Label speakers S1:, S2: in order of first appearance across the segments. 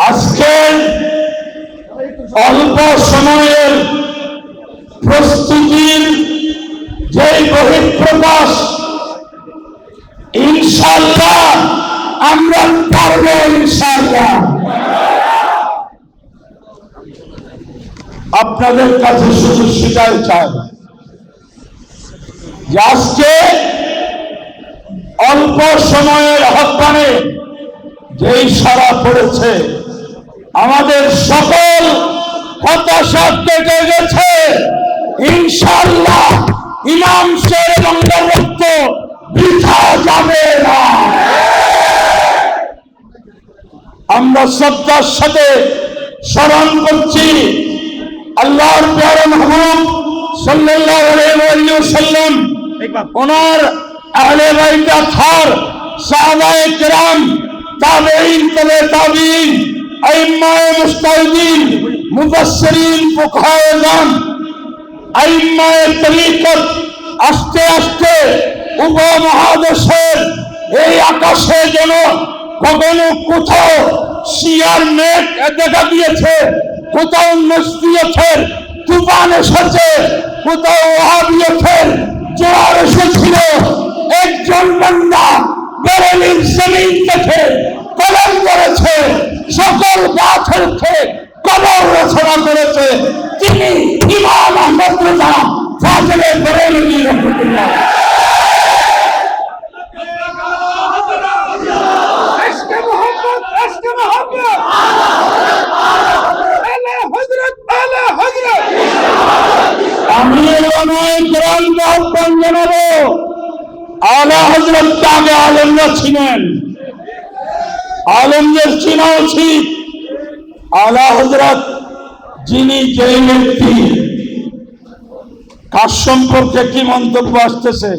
S1: আজকে অল্প সময়ের প্রস্তুতির যে বহিঃপ্রকাশ ইনশাল্লাহ আমরা পারব ইনশাল্লাহ আপনাদের কাছে শুধু সেটাই চাই যে আজকে অল্প সময়ের আহ্বানে যেই সারা পড়েছে আমাদের সকল কেটে গেছে। ইনশাল্লাহ ইমাম শের বঙ্গবক্ত বৃথা যাবে না। আমরা শ্রদ্ধার সাথে স্মরণ করছি, আল্লাহর প্যারে মাহবুব সাল্লাল্লাহু আলাইহি ওয়াসাল্লাম, ওনার আহলে বাইত আথার সাহাবায়ে কেরাম, তাবেঈন তবে আইম্মায়ে মুস্তাহিদিন, মুফাসসিরিন ফুকাহায়ে আইম্মায়ে তরিকত আস্তে আস্তে উপমহাদেশের এই আকাশে যেন কখনো কোথাও শিয়ার মেঘ দেখা দিয়েছে, কোথাও নসরিয়তের তুফান এসেছে, কোথাও ওহাবিয়তের জোয়ার এসেছিল। একজন বান্দা বেরেলির জমিন থেকে কলম করেছে, সকল গাছেরকে কবর রচনা করেছে। তিনি ইমাম আহমদ রেজা ফাজলে বেরেলি আলমরা ছিলেন। আলমদের চেনা উচিত আলা হজরত যিনি যে ব্যক্তি, কার সম্পর্কে কি মন্তব্য আসতেছে?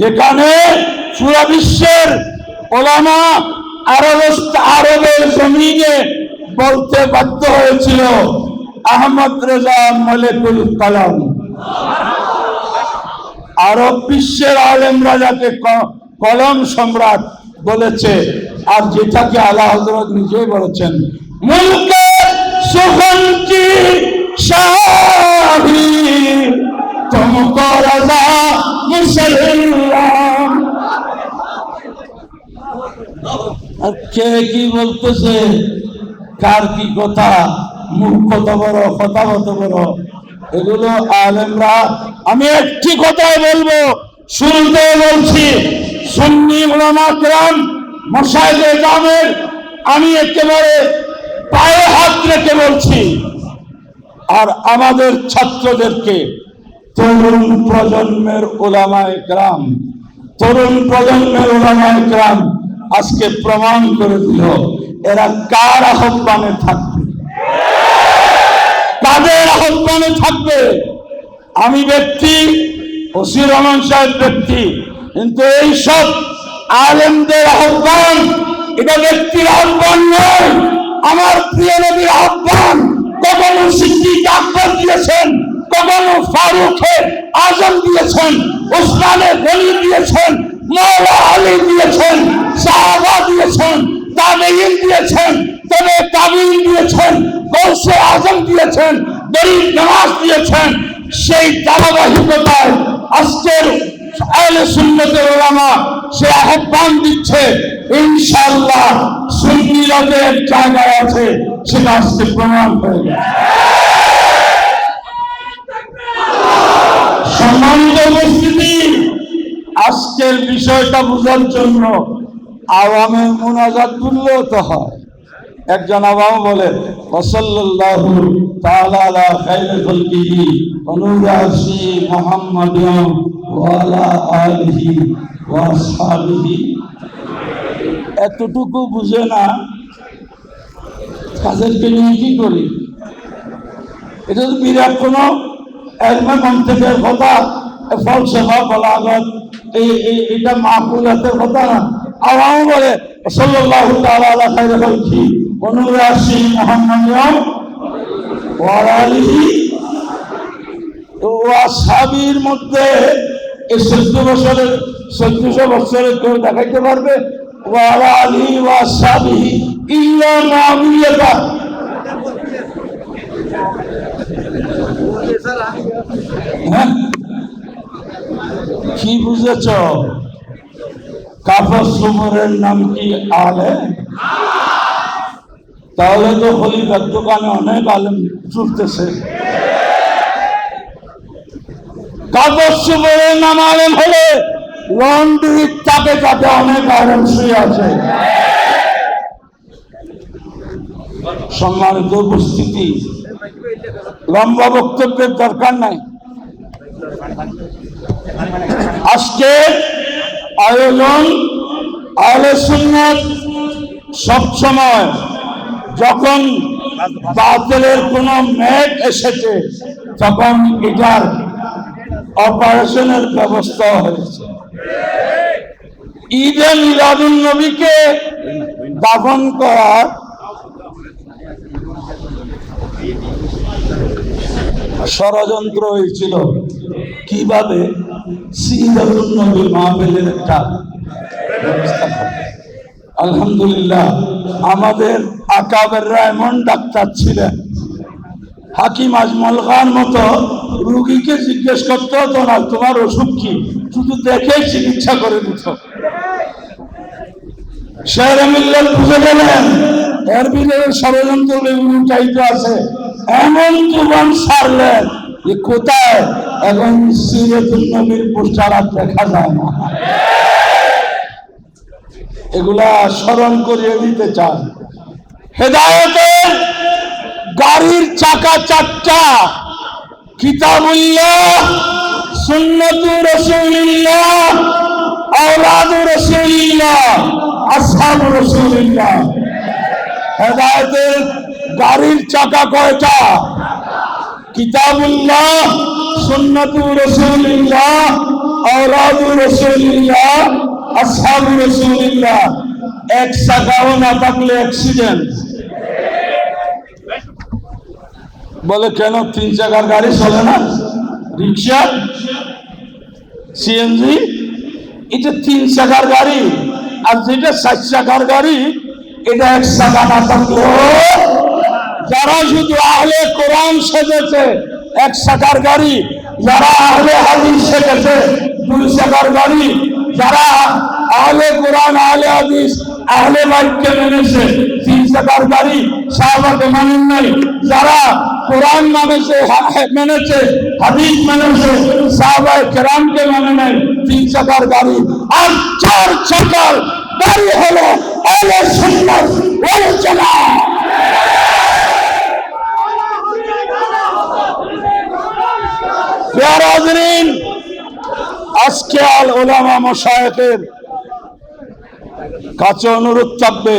S1: যেখানে পুরা বিশ্বের ওলামা আরব, আরবের জমিনে বলতে বাধ্য হয়েছিল, আহমদ রেজা মলেকুল কালাম। আরব বিশ্বের আলেম রাজাকে কলম সম্রাট বলেছে, আর যেটাকে আলা হজরত নিজেই বলেছেন, মুলকে সুখন কি শাহী? তুমকো কে কি বলতেছে? কার কি কথা? মুখ কত বড় কথা কত বড়। এগুলো আলেমরা, আমি একটি কথাই বলব শুরুতে বলছি, সুন্নি গুলাম মশাইদে গ্রামের আমি একেবারে পায়ে হাত রেখে বলছি। আর আমাদের ছাত্রদেরকে, তরুণ প্রজন্মের ওলামায় গ্রাম তরুণ প্রজন্মের ওলামায় গ্রাম আজকে প্রমাণ করে দিল, এরা কার আহ্বানে থাকবে? কাদের আহ্বানে থাকবে? আমি ব্যক্তি ওসি রহমান সাহেব ব্যক্তি। কিন্তু এইসব আলেমদের আহ্বান, এটা ব্যক্তির আহ্বান নয়, আমার প্রিয় নবীর আহ্বান। কখনো সিদ্দিক আকবর দিয়েছেন, কখনো ফারুকে আজম দিয়েছেন ওসমানে গনি দিয়েছেন মৌলা আলী দিয়েছেন, সাহাবা দিয়েছেন তাবেইন দিয়েছেন, তবে তাবিন দিয়েছেন, গৌসে আজম দিয়েছেন, গরিব নামাজ দিয়েছেন। সেই ধারাবাহিকতায় আজকের আহলে সুন্নতের ওলামা সে আহ্বান দিচ্ছে, ইনশাআল্লাহ সুন্নিরাদের জায়গায় আছে, সেটা আজকে প্রমাণ হয়ে গেছে। সম্মানিত উপস্থিতি, আজকের বিষয়টা বোঝার জন্য আওয়ামের মোনাজাত বললেও তো হয়। একজন বলে খালকিহি ওয়া আসহাবিহি। এতটুকু বুঝে না কাজেরকে নিয়ে কি করি? এটা তো বিরাট কোনো একবার মন্তব্যের কথা ফলসফা বলাগত এই এই- এটা মাহফুলাতের কথা না। আওয়াম বলে সাল্লাল্লাহু তাআলা আলা খাইরি খালকি অনুরাশি মুহাম্মাদিয়াম ওয়া আলিহি ওয়া সাবির মধ্যে এই চোদ্দ বছরের, চোদ্দশো বছরের কেউ দেখাইতে পারবে? ওয়া আলা ওয়া সাবিহি ইল্লা মুআবিয়াতা হ্যাঁ? কি বুঝেছ? কাফর সুমরের নাম কি আলে? তাহলে তো খলিফার দোকানে অনেক আলেম চলতেছে কাগজ সুমরের নাম আলেম হলে লন্ড্রির চাপে চাপে অনেক আলেম শুয়ে আছে। সম্মানিত উপস্থিতি, লম্বা বক্তব্যের দরকার নাই। আজকে আয়োজন সুন্নাত সবসময় যখন বাতিলের কোনো মেঘ এসেছে, তখন এটার অপারেশনের ব্যবস্থা হয়েছে। ঈদে মিলাদুল নবীকে দাফন করার ষড়যন্ত্র হয়েছিল। কীভাবে? সিদাতুল নবী মাহফিলের একটা ব্যবস্থা করে। আলহামদুলিল্লাহ, আমাদের আকাবেররা এমন ডাক্তার ছিলেন। হাকিম আজমল খান মতো রুগীকে জিজ্ঞেস করতে হতো না তোমার অসুখ কি? শুধু দেখে চিকিৎসা করে দিত। শের মিল্লাত বুঝে গেলেন, এর ভিতরে ষড়যন্ত্র উঠাইতে আছে। এমন জীবন সারলেন যে কোথায় এখন সিরাতুল নবীর পোস্টার আর দেখা যায় না। এগুলা স্মরণ করিয়ে দিতে চান। হেদায়তের গাড়ির চাকা চারটা কিতাবুল্লাহ সুন্নতু রসুলিল্লাহ আওলাদু রসুলিল্লাহ আসহাবু রসুলিল্লাহ হেদায়তের গাড়ির চাকা কয়টা? কিতাবুল্লাহ সুন্নতু রসুলিল্লাহ আওলাদু রসুলিল্লাহ থাকলে বলে, কেন তিন চাকার গাড়ি চলে না? রিক্সা? সিএনজি এটা তিন চাকার গাড়ি। আর যেটা চার চাকার গাড়ি, এটা এক চাকা না থাকলেও যারা শুধু আহলে কোরআন সেজেছে, এক চাকার গাড়ি, যারা আহলে হাদিস সেজেছে, দুই চাকার গাড়ি যারা আহলে কোরআন, আহলে হাদিস, আহলে বাইককে মেনেছে তিন চাকার গাড়ি সাহাবাকে মানেন নাই। যারা কোরআন মানেছে মেনেছে, হাদিস মেনেছে, সাহাবায়ে কেরামকে মানে নাই তিন চাকার গাড়ি আর চার চাকার গাড়ি হলো আহলে সুন্নাত ওয়াল জামাত। প্রিয় হাজরিন আজকে আল ওলামা মশায়েতের কাছে অনুরোধ থাকবে,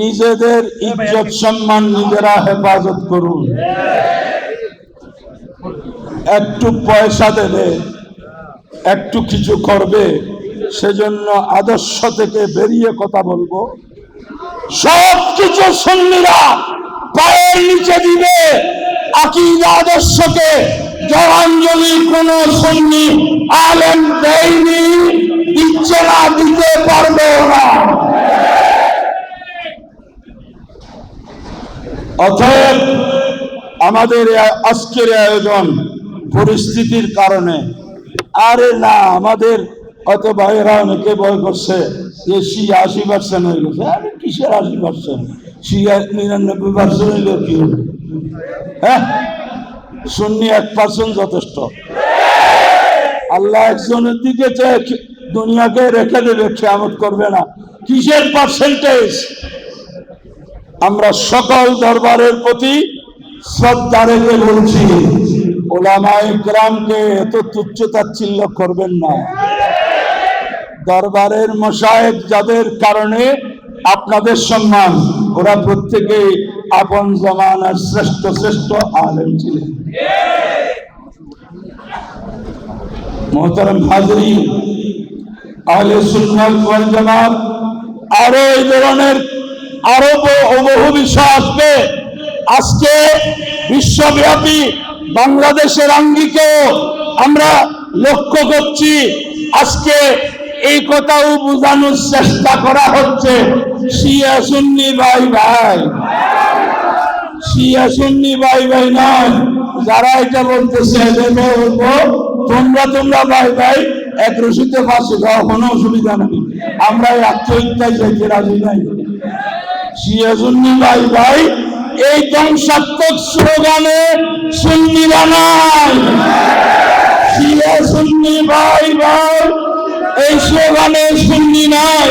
S1: নিজেদের ইজ্জত, সম্মান নিজেরা হেফাজত করুন। একটু পয়সা দেবে, একটু কিছু করবে, সেজন্য আদর্শ থেকে বেরিয়ে কথা বলব। সব কিছু সুন্নিরা পায়ের নিচে দিবে, আকিদা আদর্শকে জবাঞ্জলি কোন সুন্নি আলেম দেয়নি দিচ্ছে না দিতে পারবে না। অতএব আমাদের আজকের আয়োজন পরিস্থিতির কারণে। আরে না, আমাদের কত ভাইয়েরা অনেকে ভয় করছে যে সি আশি পার্সেন্ট হয়ে গেছে আরে কিসের আশি পার্সেন্ট সি নিরানব্বই পার্সেন্ট হইলেও কি হ্যাঁ? শূন্য এক পার্সেন্ট যথেষ্ট। আল্লাহ একজনের দিকে দুনিয়াকে রেখে দেবে খেয়ামত করবে না। কিসের পার্সেন্টেজ আমরা সকল দরবারের প্রতি শ্রদ্ধা রেখে বলছি ওলামাই গ্রামকে এত তুচ্ছ করবেন না। দরবারের মশায়েক যাদের কারণে আপনাদের সম্মান। ওরা প্রত্যেকে আপন জমানার শ্রেষ্ঠ শ্রেষ্ঠ আলেম ছিলেন। মোহতারাম হাজরি, আহলে সুন্নাত ওয়াল জামাত, আরও এই ধরনের আরও বহু বিষয় আসবে আজকে বিশ্বব্যাপী বাংলাদেশের আঙ্গিকেও আমরা লক্ষ্য করছি। আজকে এই কথাও বোঝানোর চেষ্টা করা হচ্ছে। শিয়া সুন্নি ভাই ভাই। শিয়া সুন্নি ভাই ভাই নয়, যারা এটা বলতেছে বলব, তোমরা তোমরা ভাই ভাই, এক রশিতে ফাঁসি খাও কোনো অসুবিধা নেই। আমরা আত্মহত্যায় যেতে রাজি নাই। শিয়া সুন্নি ভাই ভাই, এই ধ্বংসাত্মক স্লোগানে সুন্নিরা নাই শিয়া সুন্নি ভাই ভাই, এই স্লোগানে সুন্নি নাই।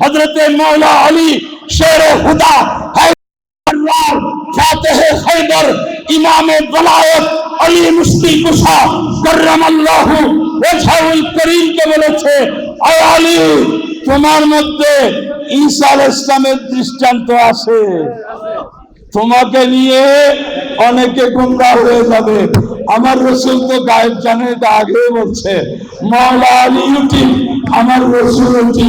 S1: হযরত মাওলা আলী শের খুদা ফাতেহ খৈবর ইমামে বলায়ত আলী মুসলিম মুসা কররাম ওয়াজহুল করিমকে বলেছে, আয় আলী, তোমার মধ্যে ঈসা আলাইহিস ইসলামের দৃষ্টান্ত আছে। তোমাকে নিয়ে অনেকে গুমরাহ হয়ে যাবে। আমার রসুল তো গায়েব জানে, এটা আগে বলছে। মৌলা আলী উঠি আমার রসুল উঠি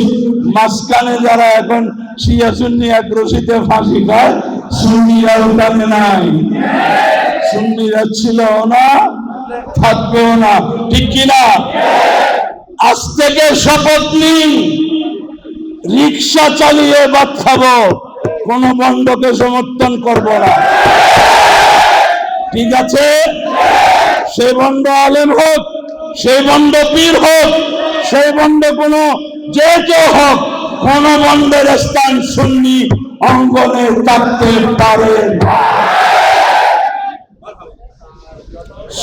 S1: মাঝখানে যারা এখন শিয়া সুন্নি এক রশিতে ফাঁসি খায়, সুন্নিরা ওখানে নাই। সুন্নিরা ছিল না, থাকবেও না। ঠিক কিনা? আজ থেকে শপথ নিন। রিক্সা চালিয়ে ভাত খাব। কোন বন্ধকে সমর্থন করব না। ঠিক আছে? সেই বন্ধ আলেম হোক, সেই বন্ধ পীর হোক, সেই বন্ধ কোন যে কেউ হোক কোন বন্ধের স্থান সুন্নি অঙ্গনে থাকতে পারে না।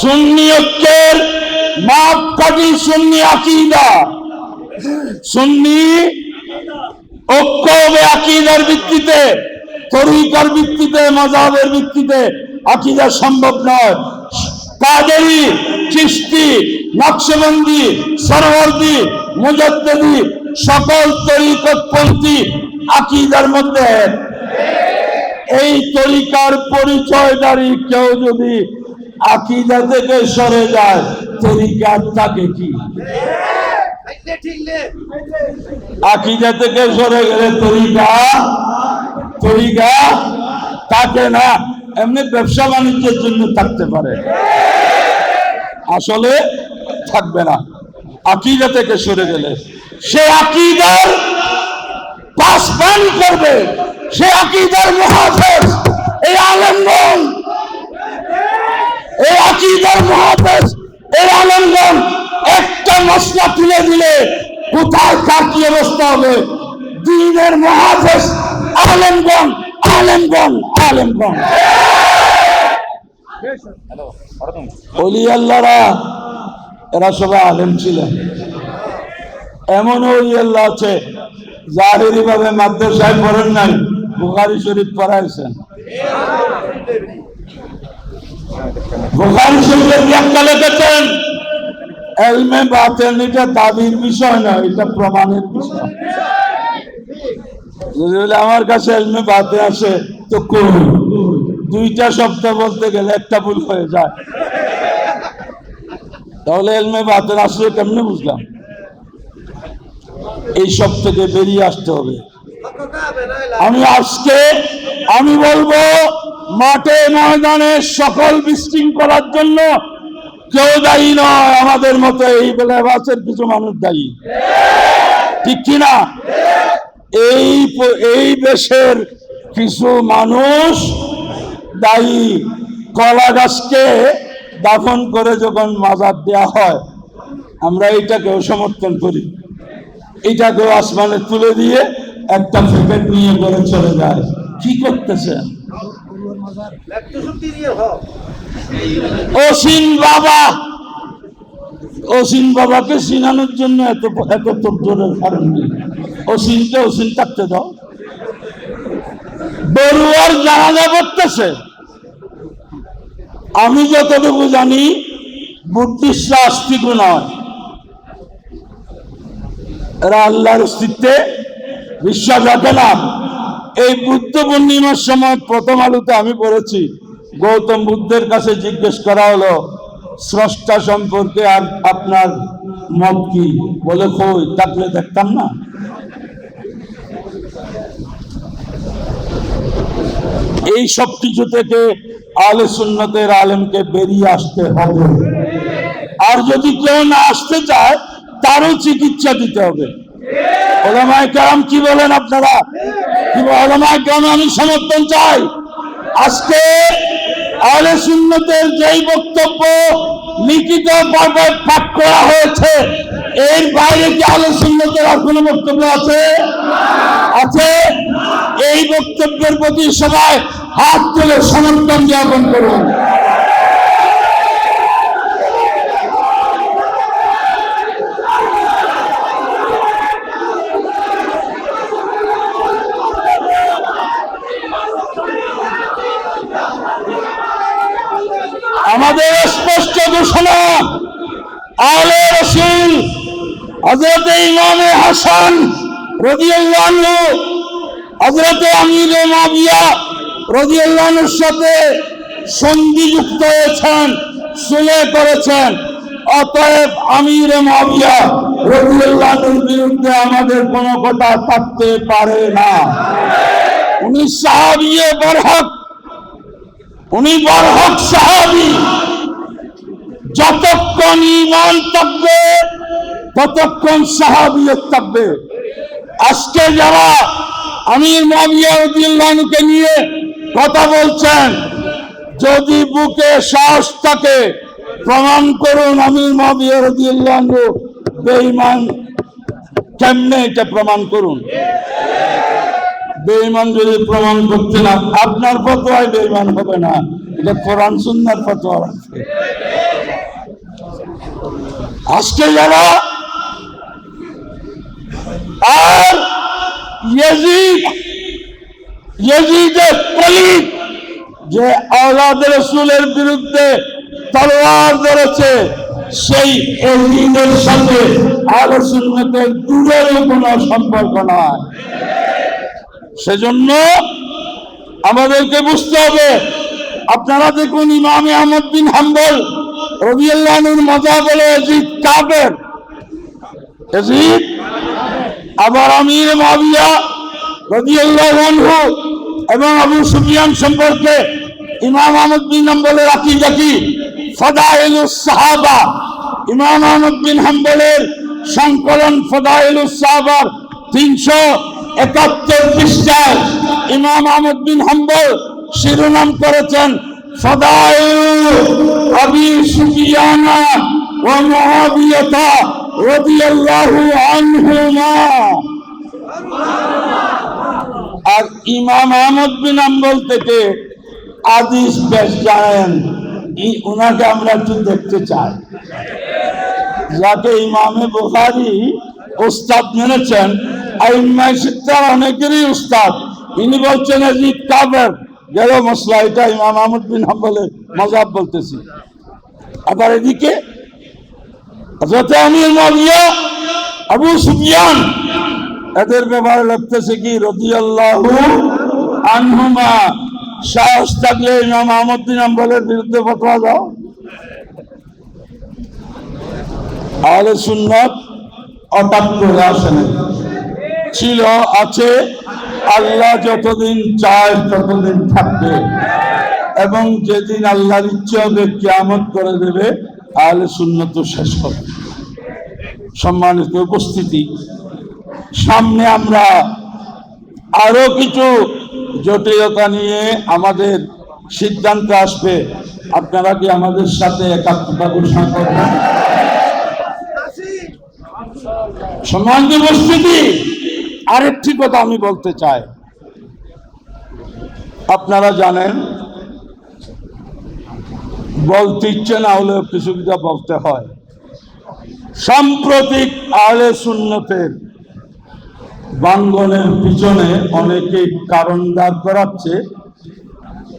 S1: সুন্নি ঐক্যের মাপকাঠি সুন্নি আকিদা। সুন্নি ঐক্য হবে আকিদার ভিত্তিতে, তরিকার ভিত্তিতে মজাবের ভিত্তিতে। আকিদা সম্ভব নয়। কাদেরি চিস্তি নকশবন্দি, সরওয়ার্দি, মুজাদ্দেদি সকল তরিকতপন্থী আকিদার মধ্যে। এই তরিকার পরিচয়দারি কেউ যদি আকিদা থেকে সরে যায়, তরিকার তাকে কি? আকিদা থেকে সরে গেলে তরিকা? তরিকা থাকে না, এমনি ব্যবসা বাণিজ্যের জন্য থাকতে পারে। আসলে থাকবে না। আকিদা থেকে সরে গেলে সে আকিদার পাসবান করবে সে আকিদার মহাফেজ এই আলমগন এই আকিদার মহাফেজ এই আলমগন একটা মশলা তুলে দিলে কোথায় কার কি অবস্থা হবে? দিনের মহাফেজ আলমগন আলমগন আলমগন অলি আল্লাহরা এরা সবাই আলেম ছিলেন। এমন আল্লাহ আছে জাহেরি ভাবে মাদ্রাসায় পড়েন নাই, বুখারি শরীফ পড়াইছেন। বুখারি শরীফের ব্যাখ্যা লিখেছেন, এলমে বাতেন এটা দাবির বিষয় না, এটা প্রমাণের বিষয়। যদি আমার কাছে এলমে বাতে আসে, তো কই? দুইটা শব্দ বলতে গেলে একটা ভুল হয়ে যায়। তাহলে এলমে বাতেন আসলে কেমনে বুঝলাম? এই সব থেকে বেরিয়ে আসতে হবে। আমি আজকে, আমি বলব, মাঠে ময়দানে সকল বিশৃঙ্খলার জন্য কেউ দায়ী নয়, আমাদের মতো এই বেলাবাসের কিছু মানুষ দায়ী। ঠিক কিনা? এই এই দেশের কিছু মানুষ দায়ী। কলা গাছকে দাফন করে যখন মাজার দেয়া হয়, আমরা এইটাকেও সমর্থন করি। এটাকেও আসমানে তুলে দিয়ে একটা প্যাকেট নিয়ে করে চলে যায়। কি করতেছেন অসীন বাবা! অসীন বাবাকে চিনানোর জন্য এত এত তোর কারণ নেই অসীনকে অসীন থাকতে দাও। বড়ুয়ার জানাজা করতেছে। আমি যতটুকু জানি, বুদ্ধিস্ট আস্তিক নয়। এরা আল্লাহর অস্তিত্বে বিশ্বাস রাখে না। এই বুদ্ধ পূর্ণিমার সময় প্রথম আলুতে আমি পড়েছি, গৌতম বুদ্ধের কাছে জিজ্ঞেস করা হলো, স্রষ্টা সম্পর্কে আর আপনার মত কি? বলে, কই থাকলে দেখতাম না। এই সব কিছু থেকে আলে সুন্নতের আলেমকে বেরিয়ে আসতে হবে। আর যদি কেউ না আসতে চায় তারও চিকিৎসা দিতে হবে। কি বলেন আপনারা? কি আমি সমর্থন চাই। আজকে আলে সুন্নতের যেই বক্তব্য লিখিত পাঠ করা হয়েছে, এর বাইরে কি আলে সুন্নতের আর কোনো বক্তব্য আছে? আছে? এই বক্তব্যের প্রতি সবাই হাত তুলে সমর্থন জ্ঞাপন করুন। আমাদের স্পষ্ট ঘোষণা। আলে রসুল হজরত ইমামে হাসান রদিয়াল্লাহু হজরত আমির মাবিয়া রদিয়াল্লাহুর সাথে সন্ধি যুক্ত হয়েছেন সুলে করেছেন। অতএব আমির মাবিয়া রদিয়াল্লাহুর বিরুদ্ধে আমাদের কোনো কথা থাকতে পারে না। উনি সাহাবিয়ে বরহক উনি বরহক সাহাবি। যতক্ষণ ইমান থাকবে, ততক্ষণ সাহাবিয়ত থাকবে। আজকে যারা আমির মাবিয়া উদ্দিল্লাহকে নিয়ে কথা বলছেন, যদি বুকে সাহস থাকে প্রমাণ করুন আমির মাবিয়া উদ্দিল্লাহ বেঈমান কেমনে এটা প্রমাণ করুন? বেঈমান যদি প্রমাণ করতে না, আপনার ফতোয়ায় বেঈমান হবে না। এটা কোরআন, সুন্নার ফতোয়া আজকে যারা আর ইয়াজিদ, ইয়াজিদের কলিগ যে আওলাদ রসুলের বিরুদ্ধে তলোয়ার ধরেছে, সেই এজিদের সাথে আলোচনাতে দূরেরও কোনো সম্পর্ক নয় সেজন্য আমাদেরকে বুঝতে হবে। আপনারা দেখুন ইমামে আহমদ বিন হাম্বল রবিউল্লাহনুর মজা বলে এজিদ কাবের এজিদ, আবার আমির মাবিয়া রবিউল্লাহ আনহু এবং আবু সুফিয়ান সম্পর্কে ইমাম আহমদ বিন হাম্বলের আকিদা কি ফদাইলুস সাহাবা। ইমাম আহমদ বিন হাম্বলের সংকলন ফদাইলুস সাহাবার তিনশো একাত্তর বিশ্বাস ইমাম আহমদ হাম্বল শিরোনাম করেছেন ফদাইল আবি সুফিয়ানা ওয়া মুআবিয়াতা রাদিয়াল্লাহু আনহুমা। আর ইমাম আহমদ বিন আম্বল থেকে আদিস বেশ জানেন উনাকে আমরা একটু দেখতে চাই। যাকে ইমামে বুখারি উস্তাদ মেনেছেন। অনেকেরই উস্তাদ ইনি বলছেন কাবের গেল মশলা, এটা ইমাম আহমদ বিন হাম্বলের মজাব বলতেছি। আবার এদিকে মাবিয়া আবু সুফিয়ান, এদের ব্যাপারে লিখতেছে কি? রদিয়াল্লাহু আনহুমা। সাহস থাকলে ইমাম আহমদ বিন হাম্বলের বিরুদ্ধে ফতোয়া দাও। আহলে সুন্নত হঠাৎ করে আসে। ছিল, আছে, আল্লাহ যতদিন চায় ততদিন থাকবে। এবং যেদিন আল্লাহর ইচ্ছে হবে কিয়ামত করে দেবে আহলে সুন্নত শেষ হবে। সম্মানিত উপস্থিতি, সামনে আমরা আরও কিছু জটিলতা নিয়ে আমাদের সিদ্ধান্ত আসবে। আপনারা কি আমাদের সাথে একাত্মতা ঘোষণা করবেন? সম্মানিত উপস্থিতি, আরেকটি কথা আমি বলতে চাই। আপনারা জানেন, বলতে ইচ্ছে না হলেও কিছু কিছু বলতে হয়। সাম্প্রতিক আলে সুন্নতের বাঙ্গনের পিছনে অনেকে কারণ দাঁড় করাচ্ছে।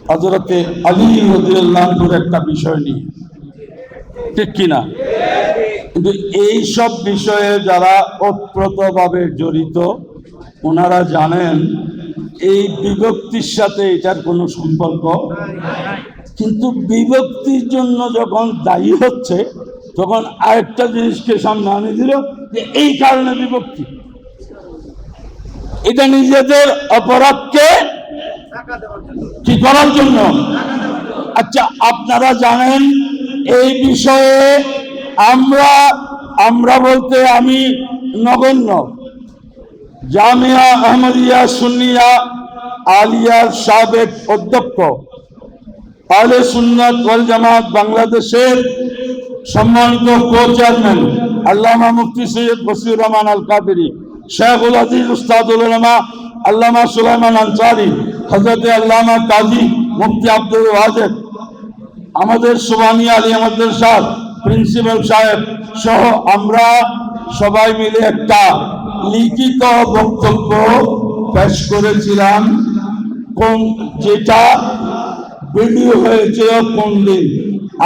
S1: হজরতে আলী রদিউল্লাহর একটা বিষয় নিয়ে। ঠিক কিনা? কিন্তু সব বিষয়ে যারা ওতপ্রোতভাবে জড়িত, ওনারা জানেন এই বিভক্তির সাথে এটার কোনো সম্পর্ক। কিন্তু বিভক্তির জন্য যখন দায়ী হচ্ছে, তখন আরেকটা জিনিসকে সামনে আনে দিল যে এই কারণে বিভক্তি। এটা নিজেদের অপরাধকে কি করার জন্য? আচ্ছা আপনারা জানেন এই বিষয়ে আমরা আমরা বলতে আমি নগণ্য। জামিয়া আহমদিয়া সুন্নিয়া আলিয়ার সাবেক অধ্যক্ষ। আলে সুন্নাত ওয়াল জামাত বাংলাদেশের সম্মানিত কো চেয়ারম্যান আল্লামা মুফতি সৈয়দ বসির রহমান আল কাদেরি শেখুল আজিজ উস্তাদুল উলামা, আল্লামা সুলাইমান আনসারি হজরত আল্লামা কাজী মুফতি আব্দুল ওয়াজেদ আমাদের সুবানি আলী মাদ্রাসা প্রিন্সিপাল সাহেব সহ আমরা সবাই মিলে একটা লিখিত বক্তব্য পেশ করেছিলাম। কোন যেটা ভিডিও হয়েছে কোন দিন।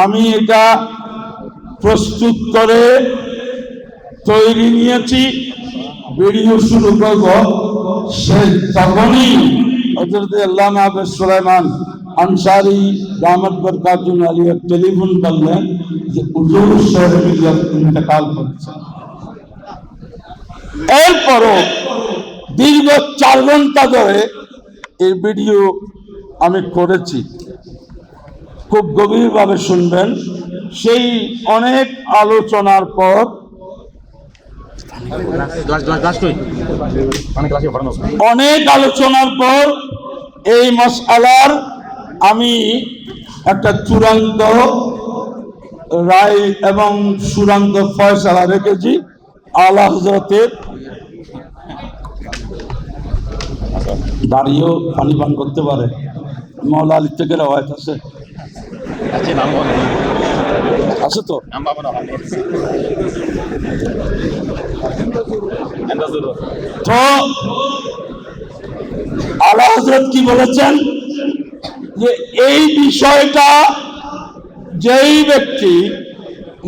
S1: আমি এটা প্রস্তুত করে তৈরি নিয়েছি। ভিডিও শুরু করব। সে তখনই হজরত আল্লাহ সুলাইমান। আনসারি দামদ বরকাতুন আলী টেলিফোন করলেন যে শহরে মিলিয়ত ইন্তেকাল করছে। এরপরও দীর্ঘ চার ঘণ্টা ধরে এই ভিডিও আমি করেছি। খুব গভীরভাবে শুনবেন। সেই অনেক আলোচনার পর
S2: অনেক
S1: আলোচনার পর এই মশালার আমি একটা চূড়ান্ত রায় এবং চূড়ান্ত ফয়সালা রেখেছি। আল্লাহ হজরতের দাঁড়িয়েও পানি পান করতে পারে। মৌলা আলী থেকে রেওয়ায়ত আছে।
S2: বলো।
S1: আছে তো? তো আল্লাহ হজরত কি বলেছেন? যে এই বিষয়টা যেই ব্যক্তি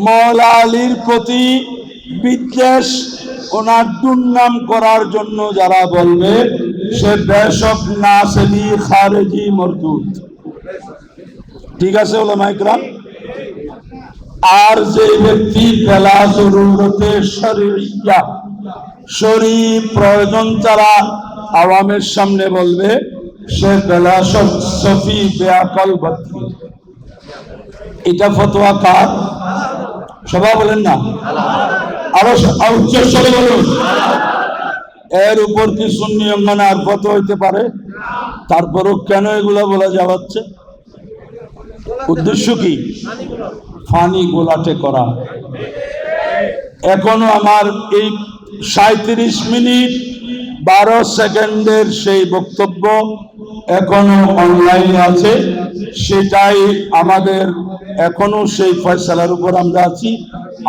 S1: মৌলা আলীর প্রতি বিদ্বেষ ওনার দুর্নাম করার জন্য যারা বলবে, সে বেশক নাসেলি খারেজি মরদুদ। ঠিক আছে ওলা মাইকরাম আর যে ব্যক্তি বেলা জরুরতে শরীয়া শরী প্রয়োজন ছাড়া আওয়ামের সামনে বলবে সে বেলা সফি বেআকল বাত্রি। এটা ফতোয়া কার? সবাই বলেন না। আরও উচ্চস্বরে বলুন। এর উপর কি সুন্নি মানে আর কত হইতে পারে? তারপরও কেন এগুলো বলা যাওয়াচ্ছে উদ্দেশ্য কি? ফানি গোলাটে করা। এখনও আমার এই সাঁত্রিশ মিনিট বারো সেকেন্ডের সেই বক্তব্য এখনও অনলাইনে আছে। সেটাই আমাদের এখনও সেই ফয়সালার উপর আমরা আছি।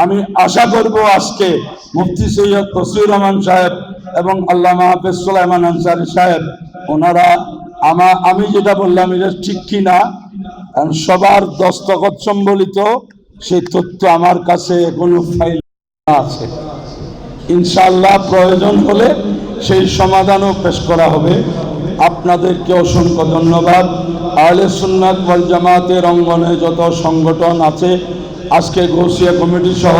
S1: আমি আশা করব আজকে মুফতি সৈয়দ তসির রহমান সাহেব এবং আল্লামা হাফেজ সুলাইমান আনসারি সাহেব, ওনারা আমা, আমি যেটা বললাম, এটা ঠিক কি না কারণ সবার দস্তখত সম্বলিত সেই তথ্য আমার কাছে এখনও ফাইল আছে। ইনশাল্লাহ প্রয়োজন হলে সেই সমাধানও পেশ করা হবে। আপনাদেরকে অসংখ্য ধন্যবাদ। আহলে সুন্নাত ওয়াল জামাতের অঙ্গনে যত সংগঠন আছে, আজকে গৌসিয়া কমিটি সহ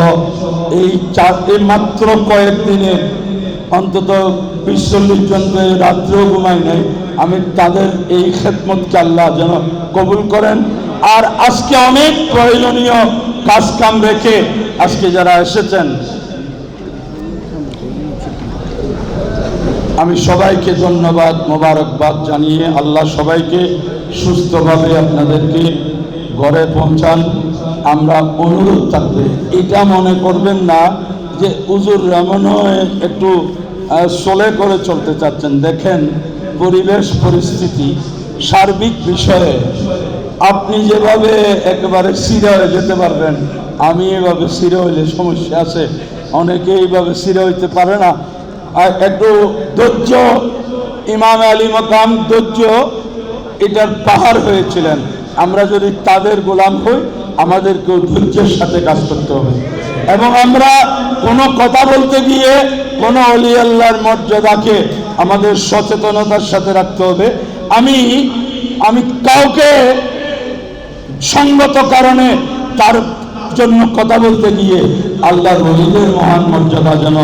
S1: এই চার, এই মাত্র কয়েকদিনে অন্তত বিশ চল্লিশ জন তো রাত্রেও ঘুমাই নাই। আমি তাদের এই খেদমতকে আল্লাহ যেন কবুল করেন। আর আজকে অনেক প্রয়োজনীয় কাজ কাম রেখে আজকে যারা এসেছেন আমি সবাইকে ধন্যবাদ, মোবারকবাদ জানিয়ে আল্লাহ সবাইকে সুস্থভাবে আপনাদেরকে ঘরে পৌঁছান। আমরা অনুরোধ থাকবে, এটা মনে করবেন না যে উজুর রমনও একটু সোলে করে চলতে চাচ্ছেন। দেখেন, পরিবেশ পরিস্থিতি, সার্বিক বিষয়ে আপনি যেভাবে একেবারে সিরে হয়ে যেতে পারবেন, আমি এভাবে সিরে হইলে সমস্যা আছে, অনেকে এইভাবে সিরে হইতে পারে না। একটু ধৈর্য, ইমাম আলী মকাম ধৈর্য, এটার পাহাড় হয়েছিলেন। আমরা যদি তাদের গোলাম হই, আমাদেরকেও ধৈর্যের সাথে কাজ করতে হবে। এবং আমরা কোনো কথা বলতে গিয়ে কোনো অলি আল্লাহর মর্যাদাকে আমাদের সচেতনতার সাথে রাখতে হবে। আমি আমি কাউকে সঙ্গত কারণে তার জন্য কথা বলতে গিয়ে আল্লাহ রলিদের মহান মর্যাদা যেন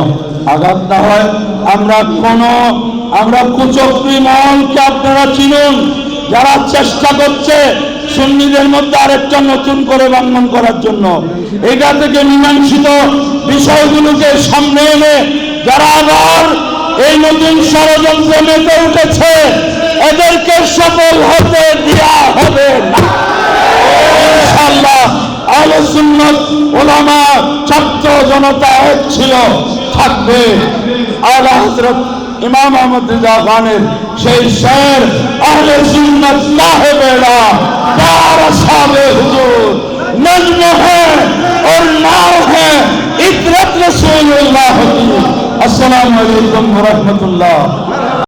S1: আঘাত না হয়। আমরা কোন, আমরা কুচক্রি মহলকে আপনারা চিনুন, যারা চেষ্টা করছে সুন্নিদের মধ্যে আরেকটা নতুন করে বাঙ্গন করার জন্য। এটা থেকে মীমাংসিত বিষয়গুলোকে সামনে এনে যারা আবার এই নতুন ষড়যন্ত্র মেতে উঠেছে, এদেরকে সফল হতে দেওয়া হবে না। ইনশাআল্লাহ। আলোচনার ওলামা ছাত্র জনতা এক ছিল, থাকবে। আলা হজরত ইমাম আহমদ রিজা খানের সেই শের আহলে সুন্নত সাহেবেরা তার সাবে হুজুর نظم ہے اور نار ہے عبرت رسول اللہ السلام علیکم ورحمۃ اللہ